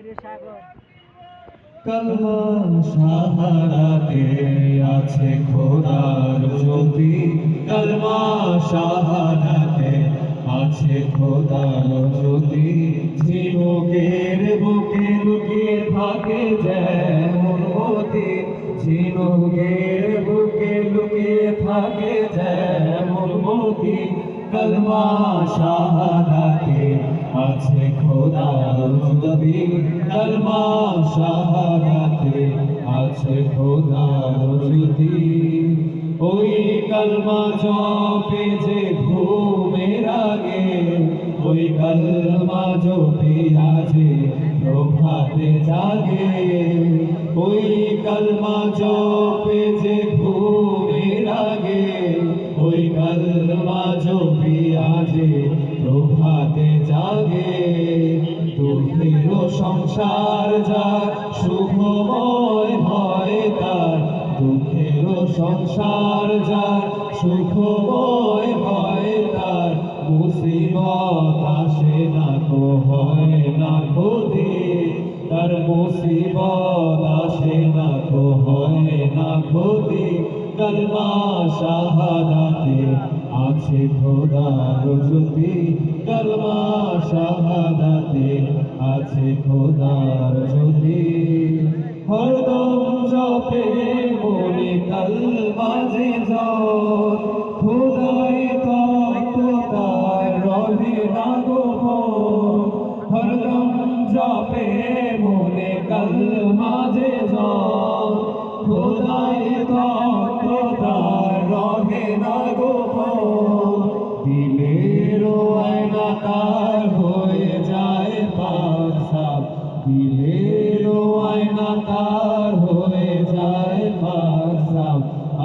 সাগর। সাহারাতে আছে খোদার জ্যোতি। কলমা সাহারাতে আছে খোদার জ্যোতি। ঝিনুকের বুকে লুকিয়ে থাকে যেমন মতি ঝিনুকের বুকে লুকিয়ে থাকে যেমন মতি কলমা শাহাদাতে আছে খোদার জ্যোতি কলমা শাহাদাতে আছে খোদার জ্যোতি ওই কলমা জপে যে ঘুমের আগে, ওই কলমা জপে আছে প্রভাতে জাগে। ওই কলমা জপে প্রভাতে জাগে। দুঃখের সংসার যার শুভময় হয় তার দুঃখের সংসার যার সুখময় হয় তার। মুসিবত আসে না তো হয় না ক্ষতি, তার মুসিবত কলমা আছে খোদার জ্যোতি কলমা আছে খোদার জ্যোতি হরদম জপে কলমা যে খোদাই রহে না গোপন হরদম জপে মনে কলমা যে জন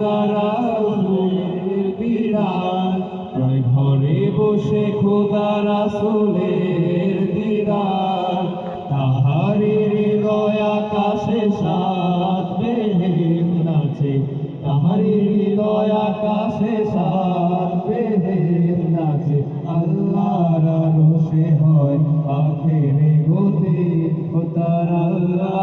বসে খোদারা বিরান প্রায় ঘরে বসে খোদারা সোলের দিদার। তাহারি হৃদয় আকাশে সাত বেহেন নাচে। তাহারি হৃদয় আকাশে সাত বেহেন নাচে। আল্লাহর রোষে হয় আখেরে গতি তার আল্লাহ